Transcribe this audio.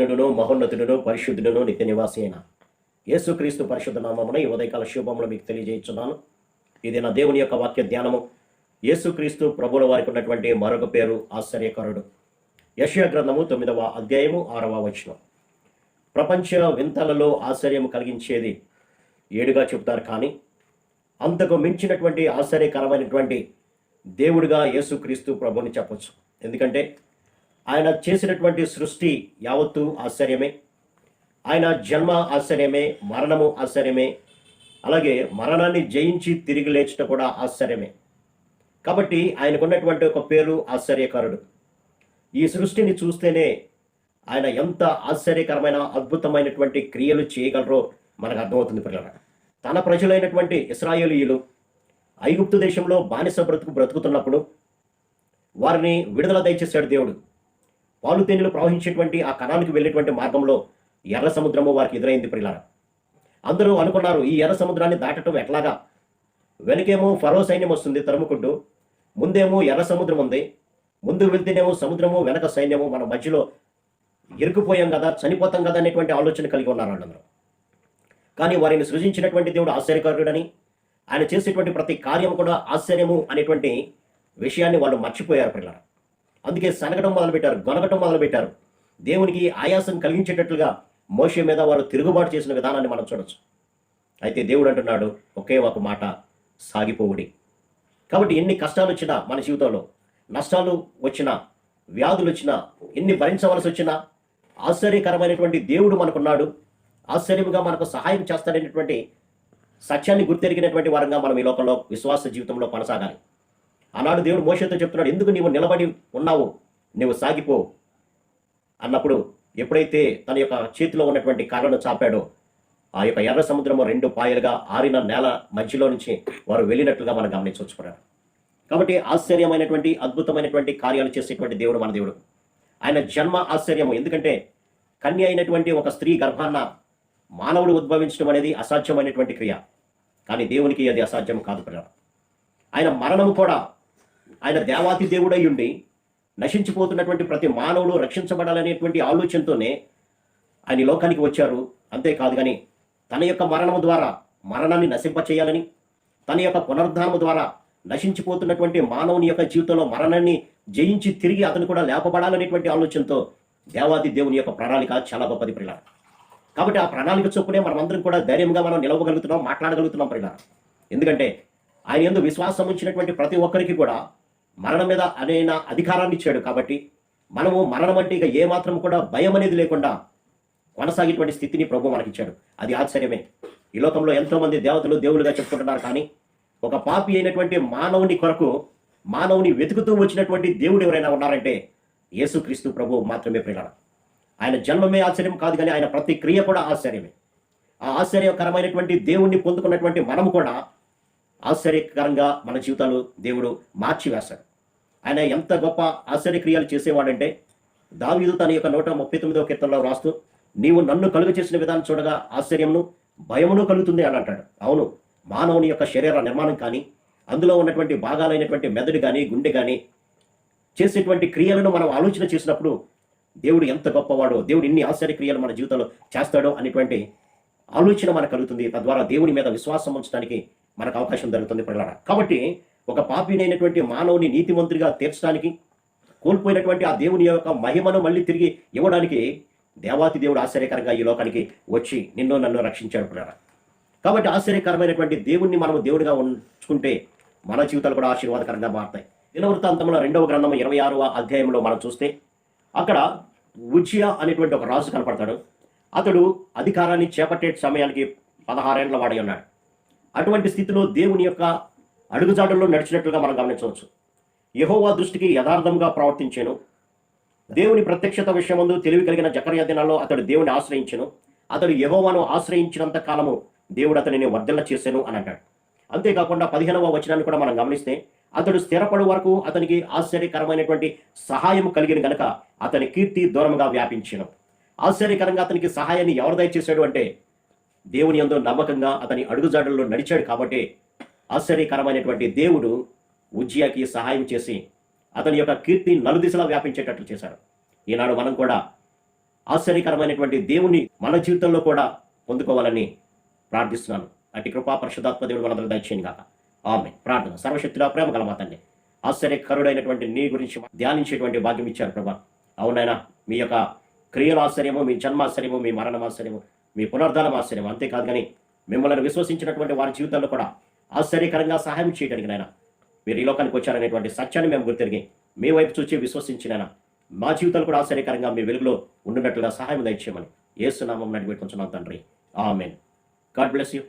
సర్వోన్నతుడును మహోన్నతుడును పరిశుద్ధుడును నిత్య నివాసి అయిన యేసుక్రీస్తు పరిశుద్ధ నామమున ఈ ఉదయకాల శుభములు మీకు తెలియజేస్తున్నాను ఇది నా దేవుని యొక్క వాక్య ధ్యానము. యేసుక్రీస్తు ప్రభుల వారికి ఉన్నటువంటి మరొక పేరు ఆశ్చర్యకరుడు. యశయ గ్రంథము తొమ్మిదవ అధ్యాయము ఆరవ వచనం. ప్రపంచ వింతలలో ఆశ్చర్యం కలిగించేది ఏడుగా చెబుతారు కానీ అంతకు మించినటువంటి ఆశ్చర్యకరమైనటువంటి దేవుడిగా యేసుక్రీస్తు ప్రభుని చెప్పొచ్చు. ఎందుకంటే ఆయన చేసినటువంటి సృష్టి యావత్తు ఆశ్చర్యమే. ఆయన జన్మ ఆశ్చర్యమే మరణము ఆశ్చర్యమే అలాగే మరణాన్ని జయించి తిరిగి లేచట కూడా ఆశ్చర్యమే. కాబట్టి ఆయనకున్నటువంటి ఒక పేరు ఆశ్చర్యకరుడు. ఈ సృష్టిని చూస్తేనే ఆయన ఎంత ఆశ్చర్యకరమైన అద్భుతమైనటువంటి క్రియలు చేయగలరో మనకు అర్థమవుతుంది పిల్లల. తన ప్రజలైనటువంటి ఇస్రాయేలీయులు ఐగుప్తు దేశంలో బానిస బ్రతుకు బ్రతుకుతున్నప్పుడు వారిని విడుదల దయచేశాడు దేవుడు. పాలు తేనెలు ప్రవహించేటువంటి ఆ కణానికి వెళ్ళేటువంటి మార్గంలో ఎర్ర సముద్రము వారికి ఎదురైంది ప్రిలార అందరూ అనుకున్నారు ఈ ఎర్ర సముద్రాన్ని దాటటం ఎట్లాగా? వెనకేమో ఫరో సైన్యం వస్తుంది తరుముకుంటూ ముందేమో ఎర్ర సముద్రం ఉంది ముందు వెళ్తేనేమో సముద్రము వెనక సైన్యము మన మధ్యలో ఇరుకుపోయాం కదా చనిపోతాం కదా అనేటువంటి ఆలోచన కలిగి ఉన్నారు వాళ్ళందరూ. కానీ వారిని సృజించినటువంటి దేవుడు ఆశ్చర్యకారుడని ఆయన చేసేటువంటి ప్రతి కార్యం కూడా ఆశ్చర్యము అనేటువంటి విషయాన్ని వాళ్ళు మర్చిపోయారు పిల్లలు అందుకే సనగడం మొదలుపెట్టారు గొనగటం మొదలుపెట్టారు. దేవునికి ఆయాసం కలిగించేటట్లుగా మోషే మీద వారు తిరుగుబాటు చేసిన విధానాన్ని మనం చూడొచ్చు. అయితే దేవుడు అంటున్నాడు ఒకే ఒక మాట సాగిపోవుడి. కాబట్టి ఎన్ని కష్టాలు వచ్చినా మన జీవితంలో నష్టాలు వచ్చినా వ్యాధులు వచ్చినా ఎన్ని భరించవలసి వచ్చినా ఆశ్చర్యకరమైనటువంటి దేవుడు మనకున్నాడు ఆశ్చర్యంగా మనకు సహాయం చేస్తాడనేటువంటి సత్యాన్ని గుర్తెరిగినటువంటి వారంగా మనం ఈ లోకంలో విశ్వాస జీవితంలో కొనసాగాలి. ఆనాడు దేవుడు మోషతో చెప్తున్నాడు ఎందుకు నీవు నిలబడి ఉన్నావు? నీవు సాగిపో. అన్నప్పుడు ఎప్పుడైతే తన యొక్క చేతిలో ఉన్నటువంటి కర్రను చాపాడో ఆ యొక్క ఎర్ర సముద్రము రెండు పాయలుగా ఆరిన నేల మధ్యలో నుంచి వారు వెళ్ళినట్లుగా మనం గమనించవచ్చు కాబట్టి ఆశ్చర్యమైనటువంటి అద్భుతమైనటువంటి కార్యాలు చేసేటువంటి దేవుడు మన దేవుడు. ఆయన జన్మ ఆశ్చర్యము. ఎందుకంటే కన్య అయినటువంటి ఒక స్త్రీ గర్భాన్న మానవుడు ఉద్భవించడం అనేది అసాధ్యమైనటువంటి క్రియ. కానీ దేవునికి అది అసాధ్యం కాదు పిల్లలు. ఆయన మరణము కూడా ఆయన దేవాతి దేవుడై ఉండి నశించిపోతున్నటువంటి ప్రతి మానవుడు రక్షించబడాలనేటువంటి ఆలోచనతోనే ఆయన లోకానికి వచ్చారు. అంతేకాదు కానీ తన యొక్క మరణము ద్వారా మరణాన్ని నశింపచేయాలని తన యొక్క పునరుద్ధానము ద్వారా నశించిపోతున్నటువంటి మానవుని యొక్క జీవితంలో మరణాన్ని జయించి తిరిగి అతను కూడా లేపబడాలనేటువంటి ఆలోచనతో దేవాది దేవుని యొక్క ప్రణాళిక చాలా గొప్పది ప్రియుల కాబట్టి ఆ ప్రణాళిక చొప్పునే మనం కూడా ధైర్యంగా మనం నిలవగలుగుతున్నాం మాట్లాడగలుగుతున్నాం ప్రియుల ఎందుకంటే ఆయన ఎందు విశ్వాసం ఉంచినటువంటి ప్రతి ఒక్కరికి కూడా మరణం మీద అనేన అధికారాన్ని ఇచ్చాడు కాబట్టి మనము మరణం అంటే ఇక ఏమాత్రం కూడా భయం అనేది లేకుండా కొనసాగేటువంటి స్థితిని ప్రభు మనకిచ్చాడు అది ఆశ్చర్యమే. ఈ లోకంలో ఎంతోమంది దేవతలు దేవులుగా చెప్పుకుంటున్నారు కానీ ఒక పాపి అయినటువంటి మానవుని కొరకు మానవుని వెతుకుతూ వచ్చినటువంటి దేవుడు ఎవరైనా ఉన్నారంటే యేసుక్రీస్తు ప్రభు మాత్రమే ప్రేరణ ఆయన జన్మమే ఆశ్చర్యం కాదు కానీ ఆయన ప్రతి క్రియ కూడా ఆశ్చర్యమే. ఆ ఆశ్చర్యకరమైనటువంటి దేవుణ్ణి పొందుకున్నటువంటి మనము కూడా ఆశ్చర్యకరంగా మన జీవితాలు దేవుడు మార్చివేస్తాడు ఆయన ఎంత గొప్ప ఆశ్చర్యక్రియలు చేసేవాడంటే దావీదు తన యొక్క నూట ముప్పై తొమ్మిదవ కీర్తనలో రాస్తూ నీవు నన్ను కలుగు చేసిన విధానం చూడగా ఆశ్చర్యమును భయమును కలుగుతుంది అని అంటాడు. అవును మానవుని యొక్క శరీర నిర్మాణం కానీ అందులో ఉన్నటువంటి భాగాలైనటువంటి మెదడు కానీ గుండె కానీ చేసేటువంటి క్రియలను మనం ఆలోచన చేసినప్పుడు దేవుడు ఎంత గొప్పవాడో దేవుడు ఇన్ని ఆశ్చర్య క్రియలు మన జీవితంలో చేస్తాడో అనేటువంటి ఆలోచన మనకు కలుగుతుంది. తద్వారా దేవుని మీద విశ్వాసం ఉంచడానికి మనకు అవకాశం దొరుకుతుంది పిల్లల కాబట్టి ఒక పాపినైనటువంటి మానవుని నీతిమంతుడిగా తీర్చడానికి కోల్పోయినటువంటి ఆ దేవుని యొక్క మహిమను మళ్ళీ తిరిగి ఇవ్వడానికి దేవాతి దేవుడు ఆశ్చర్యకరంగా ఈ లోకానికి వచ్చి నిన్ను నన్ను రక్షించాడు పిల్లల కాబట్టి ఆశ్చర్యకరమైనటువంటి దేవుణ్ణి మనం దేవుడిగా ఉంచుకుంటే మన జీవితాలు కూడా ఆశీర్వాదకరంగా మారుతాయి. దినవృత్తాంతంలో రెండవ గ్రంథం ఇరవై ఆరవ అధ్యాయంలో మనం చూస్తే అక్కడ ఉజ్జియా అనేటువంటి ఒక రాజు కనపడతాడు. అతడు అధికారాన్ని చేపట్టే సమయానికి పదహారేండ్ల వాడి ఉన్నాడు. అటువంటి స్థితిలో దేవుని యొక్క అడుగుజాడల్లో నడిచినట్లుగా మనం గమనించవచ్చు. యహోవా దృష్టికి యథార్థంగా ప్రవర్తించాను. దేవుని ప్రత్యక్షత విషయమందు తెలివి కలిగిన జకర్య దినాల్లో అతడు దేవుని ఆశ్రయించను. అతడు యహోవాను ఆశ్రయించినంత కాలము దేవుడు అతనిని వర్ధల చేశాను అని అంటాడు. అంతేకాకుండా పదిహేనవ వచనాన్ని కూడా మనం గమనిస్తే అతడు స్థిరపడు వరకు అతనికి ఆశ్చర్యకరమైనటువంటి సహాయం కలిగిన గనక అతని కీర్తి దూరంగా వ్యాపించను. ఆశ్చర్యకరంగా అతనికి సహాయాన్ని ఎవరు దయచేశాడు అంటే దేవుని యందు నమ్మకంగా అతని అడుగుజాడల్లో నడిచాడు కాబట్టి ఆశ్చర్యకరమైనటువంటి దేవుడు ఉజ్జియాకి సహాయం చేసి అతని యొక్క కీర్తి నలుదిశలా వ్యాపించేటట్లు చేశాడు. ఈనాడు మనం కూడా ఆశ్చర్యకరమైనటువంటి దేవుని మన జీవితంలో కూడా పొందుకోవాలని ప్రార్థిస్తున్నాను. అటు కృపా పరిశుధాత్మ దేవుడు మనందరూ దయచేయండి కాక ఆమె ప్రార్థన. సర్వశక్తిలో ప్రేమ కలమాతండి ఆశ్చర్యకరుడైనటువంటి నీ గురించి ధ్యానించేటువంటి భాగ్యం ఇచ్చారు ప్రభా. అవునైనా మీ యొక్క క్రియల ఆశ్చర్యము మీ జన్మాశ్చర్యము మీ మరణమాశ్చర్యము మీ పునర్ధనం ఆశ్చర్యం అంతేకాదు కానీ మిమ్మల్ని విశ్వసించినటువంటి వారి జీవితాల్లో కూడా ఆశ్చర్యకరంగా సహాయం చేయడానికి నాయన మీరు ఈ లోకానికి వచ్చారనేటువంటి సత్యాన్ని మేము గుర్తిరిగి మీ వైపు చూచి విశ్వసించినైనా మా జీవితాలు కూడా ఆశ్చర్యకరంగా మీ వెలుగులో ఉండినట్లుగా సహాయం దయచేయమని ఏసునామం నడిపెట్టుకుంటున్నాం తండ్రి. ఆమెన్. God bless you.